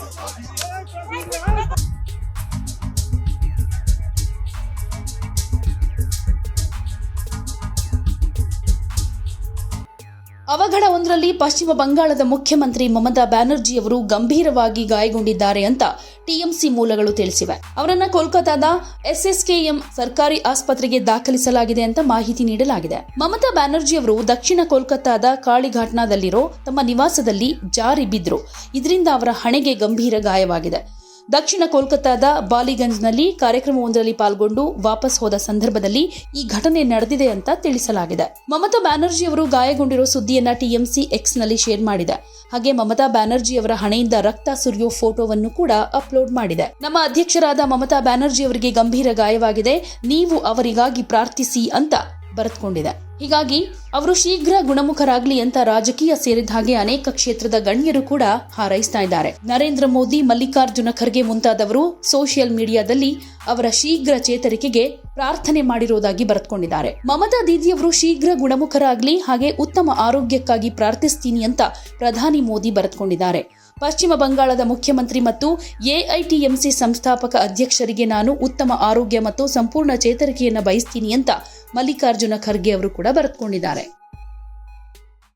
Hadi. ಅವಘಡ ಒಂದರಲ್ಲಿ ಪಶ್ಚಿಮ ಬಂಗಾಳದ ಮುಖ್ಯಮಂತ್ರಿ ಮಮತಾ ಬ್ಯಾನರ್ಜಿ ಅವರು ಗಂಭೀರವಾಗಿ ಗಾಯಗೊಂಡಿದ್ದಾರೆ ಅಂತ ಟಿಎಂಸಿ ಮೂಲಗಳು ತಿಳಿಸಿವೆ. ಅವರನ್ನು ಕೋಲ್ಕತಾದ ಎಸ್ಎಸ್ಕೆಎಂ ಸರ್ಕಾರಿ ಆಸ್ಪತ್ರೆಗೆ ದಾಖಲಿಸಲಾಗಿದೆ ಅಂತ ಮಾಹಿತಿ ನೀಡಲಾಗಿದೆ. ಮಮತಾ ಬ್ಯಾನರ್ಜಿ ಅವರು ದಕ್ಷಿಣ ಕೋಲ್ಕತ್ತಾದ ಕಾಳಿಘಾಟ್ನಾದಲ್ಲಿರೋ ತಮ್ಮ ನಿವಾಸದಲ್ಲಿ ಜಾರಿ ಬಿದ್ರು. ಇದರಿಂದ ಅವರ ಹಣೆಗೆ ಗಂಭೀರ ಗಾಯವಾಗಿದೆ. ದಕ್ಷಿಣ ಕೋಲ್ಕತ್ತಾದ ಬಾಲಿಗಂಜ್ನಲ್ಲಿ ಕಾರ್ಯಕ್ರಮವೊಂದರಲ್ಲಿ ಪಾಲ್ಗೊಂಡು ವಾಪಸ್ ಹೋದ ಸಂದರ್ಭದಲ್ಲಿ ಈ ಘಟನೆ ನಡೆದಿದೆ ಅಂತ ತಿಳಿಸಲಾಗಿದೆ. ಮಮತಾ ಬ್ಯಾನರ್ಜಿ ಅವರು ಗಾಯಗೊಂಡಿರೋ ಸುದ್ದಿಯನ್ನ ಟಿಎಂಸಿ ಎಕ್ಸ್ನಲ್ಲಿ ಶೇರ್ ಮಾಡಿದೆ. ಹಾಗೆ ಮಮತಾ ಬ್ಯಾನರ್ಜಿ ಅವರ ಹಣೆಯಿಂದ ರಕ್ತ ಸುರಿಯೋ ಫೋಟೋವನ್ನು ಕೂಡ ಅಪ್ಲೋಡ್ ಮಾಡಿದೆ. ನಮ್ಮ ಅಧ್ಯಕ್ಷರಾದ ಮಮತಾ ಬ್ಯಾನರ್ಜಿ ಅವರಿಗೆ ಗಂಭೀರ ಗಾಯವಾಗಿದೆ. ನೀವು ಅವರಿಗಾಗಿ ಪ್ರಾರ್ಥಿಸಿ ಅಂತ ಬರೆದುಕೊಂಡಿದೆ. ಹೀಗಾಗಿ, ಅವರು ಶೀಘ್ರ ಗುಣಮುಖರಾಗಲಿ ಅಂತ ರಾಜಕೀಯ ಸೇರಿದ ಹಾಗೆ ಅನೇಕ ಕ್ಷೇತ್ರದ ಗಣ್ಯರು ಕೂಡ ಹಾರೈಸ್ತಾ ಇದ್ದಾರೆ. ನರೇಂದ್ರ ಮೋದಿ, ಮಲ್ಲಿಕಾರ್ಜುನ ಖರ್ಗೆ ಮುಂತಾದವರು ಸೋಷಿಯಲ್ ಮೀಡಿಯಾದಲ್ಲಿ ಅವರ ಶೀಘ್ರ ಚೇತರಿಕೆಗೆ ಪ್ರಾರ್ಥನೆ ಮಾಡಿರುವುದಾಗಿ ಬರೆದುಕೊಂಡಿದ್ದಾರೆ. ಮಮತಾ ದೀದಿಯವರು ಶೀಘ್ರ ಗುಣಮುಖರಾಗಲಿ ಹಾಗೆ ಉತ್ತಮ ಆರೋಗ್ಯಕ್ಕಾಗಿ ಪ್ರಾರ್ಥಿಸ್ತೀನಿ ಅಂತ ಪ್ರಧಾನಿ ಮೋದಿ ಬರೆದುಕೊಂಡಿದ್ದಾರೆ. ಪಶ್ಚಿಮ ಬಂಗಾಳದ ಮುಖ್ಯಮಂತ್ರಿ ಮತ್ತು ಎಐಟಿಎಂಸಿ ಸಂಸ್ಥಾಪಕ ಅಧ್ಯಕ್ಷರಿಗೆ ನಾನು ಉತ್ತಮ ಆರೋಗ್ಯ ಮತ್ತು ಸಂಪೂರ್ಣ ಚೇತರಿಕೆಯನ್ನು ಬಯಸ್ತೀನಿ ಅಂತ ಮಲ್ಲಿಕಾರ್ಜುನ ಖರ್ಗೆ ಅವರು ಕೂಡ ಬರೆದುಕೊಂಡಿದ್ದಾರೆ.